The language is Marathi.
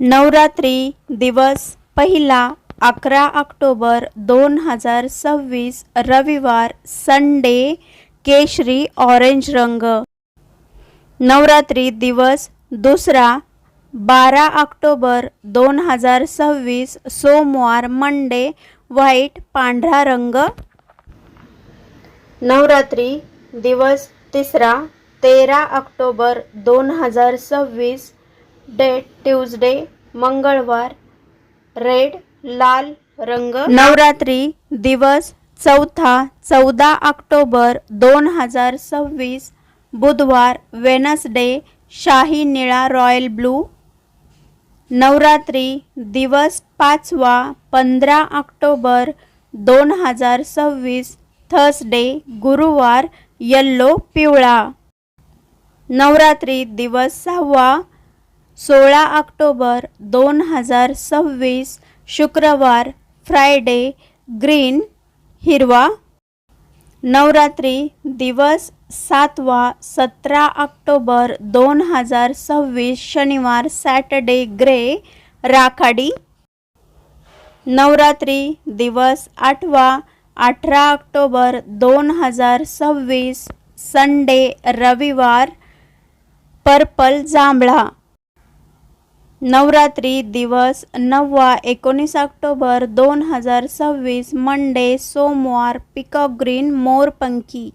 नवरात्री दिवस पहिला अकरा ऑक्टोबर दोन हजार सव्वीस रविवार संडे केशरी ऑरेंज रंग. नवरात्री दिवस दुसरा बारा ऑक्टोबर दोन हजार सव्वीस सोमवार मंडे व्हाईट पांढरा रंग. नवरात्री दिवस तिसरा तेरा ऑक्टोबर दोन हजार सव्वीस डेट ट्यूजडे मंगळवार रेड लाल रंग. नवरात्री दिवस चौथा चौदा ऑक्टोबर दोन हजार सव्वीस. बुधवार वेनसडे शाही निळा रॉयल ब्लू. नवरात्री दिवस पाचवा पंधरा ऑक्टोबर दोन हजार सव्वीस. थर्सडे गुरुवार यल्लो पिवळा. नवरात्री दिवस सहावा सोळा ऑक्टोबर दोन हजार सव्वीस शुक्रवार फ्रायडे ग्रीन हिरवा नवरात्री दिवस सातवा सतरा ऑक्टोबर दोन हजार सव्वीस शनिवार सॅटर्डे ग्रे राखाडी नवरात्री दिवस आठवा अठरा ऑक्टोबर दोन हजार सव्वीस संडे रविवार पर्पल जांभळा नवरात्री दिवस नववा एकोणीस ऑक्टोबर दोन हजार सव्वीस मंडे सोमवार पिकॉक ग्रीन मोरपंखी